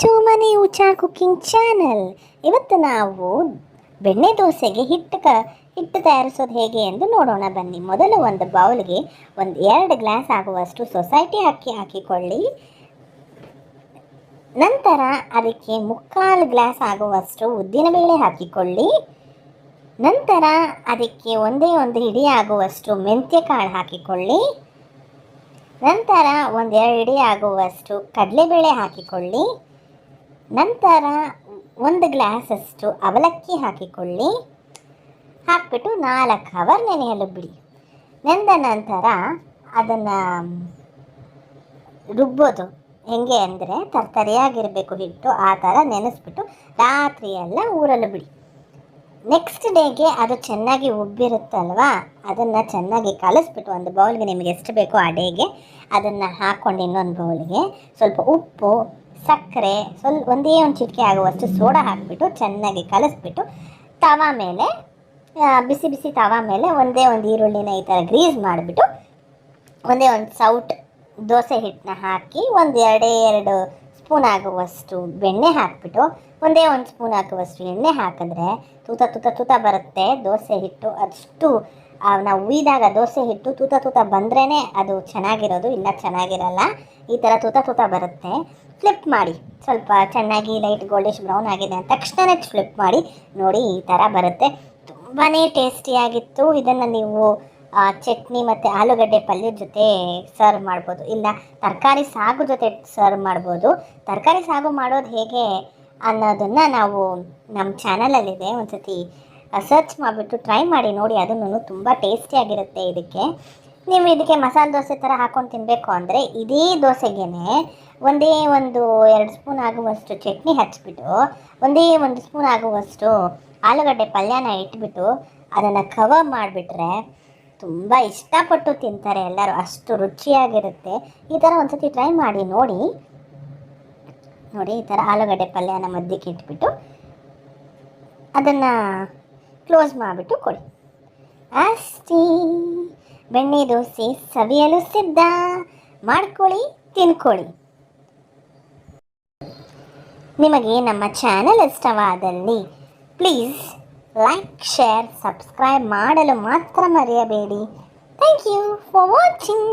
To ಮನಿ ಉಚಾ cooking channel. ಇವತ್ತು ನಾವು ಬೆಣ್ಣೆ ದೋಸೆಗೆ ಹಿಟ್ಟು ಕ, ಹಿಟ್ಟು ತಯಾರಿಸೋದು ಹೇಗೆ ಎಂದು ನೋಡೋಣ. ಬನ್ನಿ, ಮೊದಲು ಒಂದು ಬೌಲ್ಗೆ ಒಂದು ಎರಡು ಗ್ಲಾಸ್ ಆಗುವಷ್ಟು ಸೊಸೈಟಿ ಅಕ್ಕಿ ಹಾಕಿಕೊಳ್ಳಿ. ನಂತರ ಅದಕ್ಕೆ ಮುಕ್ಕಾಲು ಗ್ಲಾಸ್ ಆಗುವಷ್ಟು ಉದ್ದಿನಬೇಳೆ ಹಾಕಿಕೊಳ್ಳಿ. ನಂತರ ಅದಕ್ಕೆ ಒಂದೇ ಒಂದು ಹಿಡಿ ಆಗುವಷ್ಟು ಮೆಂತ್ಯ ಕಾಳು ಹಾಕಿಕೊಳ್ಳಿ. ನಂತರ ಒಂದೆರಡು ಹಿಡಿ ಆಗುವಷ್ಟು ಕಡಲೆಬೇಳೆ ಹಾಕಿಕೊಳ್ಳಿ. ನಂತರ ಒಂದು ಗ್ಲಾಸಷ್ಟು ಅವಲಕ್ಕಿ ಹಾಕಿಕೊಳ್ಳಿ. ಹಾಕ್ಬಿಟ್ಟು ನಾಲ್ಕು ಅವರ್ ನೆನೆಯಲು ಬಿಡಿ. ನೆಂದ ನಂತರ ಅದನ್ನು ರುಬ್ಬೋದು. ಹೆಂಗೆ ಅಂದರೆ ತರ್ತರಿಯಾಗಿರಬೇಕು ಹಿಟ್ಟು, ಆ ಥರ ನೆನೆಸ್ಬಿಟ್ಟು ರಾತ್ರಿ ಎಲ್ಲ ಊರಲು ಬಿಡಿ. ನೆಕ್ಸ್ಟ್ ಡೇಗೆ ಅದು ಚೆನ್ನಾಗಿ ಉಬ್ಬಿರುತ್ತಲ್ವಾ? ಅದನ್ನು ಚೆನ್ನಾಗಿ ಕಲಿಸ್ಬಿಟ್ಟು ಒಂದು ಬೌಲ್ಗೆ ನಿಮಗೆ ಎಷ್ಟು ಬೇಕೋ ಆ ಡೇಗೆ ಅದನ್ನು ಹಾಕ್ಕೊಂಡು ಇನ್ನೊಂದು ಬೌಲ್ಗೆ ಸ್ವಲ್ಪ ಉಪ್ಪು ಸಕ್ಕರೆ ಸ್ವಲ್ಪ ಒಂದೇ ಒಂದು ಚಿಟಿಕೆ ಆಗುವಷ್ಟು ಸೋಡಾ ಹಾಕಿಬಿಟ್ಟು ಚೆನ್ನಾಗಿ ಕಲಿಸ್ಬಿಟ್ಟು ತವಾ ಮೇಲೆ ಬಿಸಿ ಬಿಸಿ ತವಾ ಮೇಲೆ ಒಂದೇ ಒಂದು ಈರುಳ್ಳಿನ ಈ ಥರ ಗ್ರೀಸ್ ಮಾಡಿಬಿಟ್ಟು ಒಂದೇ ಒಂದು ಸೌಟ್ ದೋಸೆ ಹಿಟ್ಟನ್ನ ಹಾಕಿ ಒಂದು ಎರಡೇ ಎರಡು ಸ್ಪೂನ್ ಆಗುವಷ್ಟು ಬೆಣ್ಣೆ ಹಾಕಿಬಿಟ್ಟು, ಒಂದೇ ಒಂದು ಸ್ಪೂನ್ ಹಾಕುವಷ್ಟು ಎಣ್ಣೆ ಹಾಕಿದ್ರೆ ತೂತ ತೂತ ತೂತ ಬರುತ್ತೆ ದೋಸೆ ಹಿಟ್ಟು ಅಷ್ಟು ನಾವು ಉಯ್ದಾಗ ದೋಸೆ ಹಿಟ್ಟು ತೂತ ತೂತ ಬಂದ್ರೇ ಅದು ಚೆನ್ನಾಗಿರೋದು, ಇಲ್ಲ ಚೆನ್ನಾಗಿರಲ್ಲ. ಈ ಥರ ತೂತ ತೂತ ಬರುತ್ತೆ. ಫ್ಲಿಪ್ ಮಾಡಿ. ಸ್ವಲ್ಪ ಚೆನ್ನಾಗಿ ಲೈಟ್ ಗೋಲ್ಡಿಶ್ ಬ್ರೌನ್ ಆಗಿದೆ ಅಂದ ತಕ್ಷಣ ಫ್ಲಿಪ್ ಮಾಡಿ. ನೋಡಿ ಈ ಥರ ಬರುತ್ತೆ. ತುಂಬಾ ಟೇಸ್ಟಿಯಾಗಿತ್ತು ಇದನ್ನು ನೀವು ಚಟ್ನಿ ಮತ್ತು ಆಲೂಗಡ್ಡೆ ಪಲ್ಯದ ಜೊತೆ ಸರ್ವ್ ಮಾಡ್ಬೋದು. ಇಲ್ಲ, ತರಕಾರಿ ಸಾಗು ಜೊತೆ ಸರ್ವ್ ಮಾಡ್ಬೋದು. ತರಕಾರಿ ಸಾಗು ಮಾಡೋದು ಹೇಗೆ ಅನ್ನೋದನ್ನು ನಾವು ನಮ್ಮ ಚಾನಲಲ್ಲಿದೆ ಒಂದು ಸತಿ ಸರ್ಚ್ ಮಾಡಿಬಿಟ್ಟು ಟ್ರೈ ಮಾಡಿ ನೋಡಿ ಅದನ್ನು ತುಂಬ ಟೇಸ್ಟಿಯಾಗಿರುತ್ತೆ ಇದಕ್ಕೆ. ನೀವು ಇದಕ್ಕೆ ಮಸಾಲೆ ದೋಸೆ ಥರ ಹಾಕ್ಕೊಂಡು ತಿನ್ನಬೇಕು ಅಂದರೆ ಇದೇ ದೋಸೆಗೇ ಒಂದೇ ಒಂದು ಎರಡು ಸ್ಪೂನ್ ಆಗುವಷ್ಟು ಚಟ್ನಿ ಹಚ್ಬಿಟ್ಟು, ಒಂದೇ ಒಂದು ಸ್ಪೂನ್ ಆಗುವಷ್ಟು ಆಲೂಗಡ್ಡೆ ಪಲ್ಯನ ಇಟ್ಬಿಟ್ಟು ಅದನ್ನು ಕವರ್ ಮಾಡಿಬಿಟ್ರೆ ತುಂಬ ಇಷ್ಟಪಟ್ಟು ತಿಂತಾರೆ ಎಲ್ಲರೂ. ಅಷ್ಟು ರುಚಿಯಾಗಿರುತ್ತೆ. ಈ ಥರ ಒಂದ್ಸತಿ ಟ್ರೈ ಮಾಡಿ ನೋಡಿ. ನೋಡಿ ಈ ಥರ ಆಲೂಗಡ್ಡೆ ಪಲ್ಯನ ಮಧ್ಯಕ್ಕೆ ಇಟ್ಬಿಟ್ಟು ಅದನ್ನು ಕ್ಲೋಸ್ ಮಾಡಿಬಿಟ್ಟು ಕೊಡಿ. ಅಷ್ಟೇ. ಬೆಣ್ಣೆ ದೋಸೆ ಸವಿಯಲು ಸಿದ್ಧ. ಮಾಡ್ಕೊಳ್ಳಿ, ತಿನ್ಕೊಳ್ಳಿ. ನಿಮಗೆ ನಮ್ಮ ಚಾನೆಲ್ ಇಷ್ಟವಾದಲ್ಲಿ ಪ್ಲೀಸ್ ಲೈಕ್, ಶೇರ್, ಸಬ್ಸ್ಕ್ರೈಬ್ ಮಾಡಲು ಮಾತ್ರ ಮರೆಯಬೇಡಿ. Thank you for watching.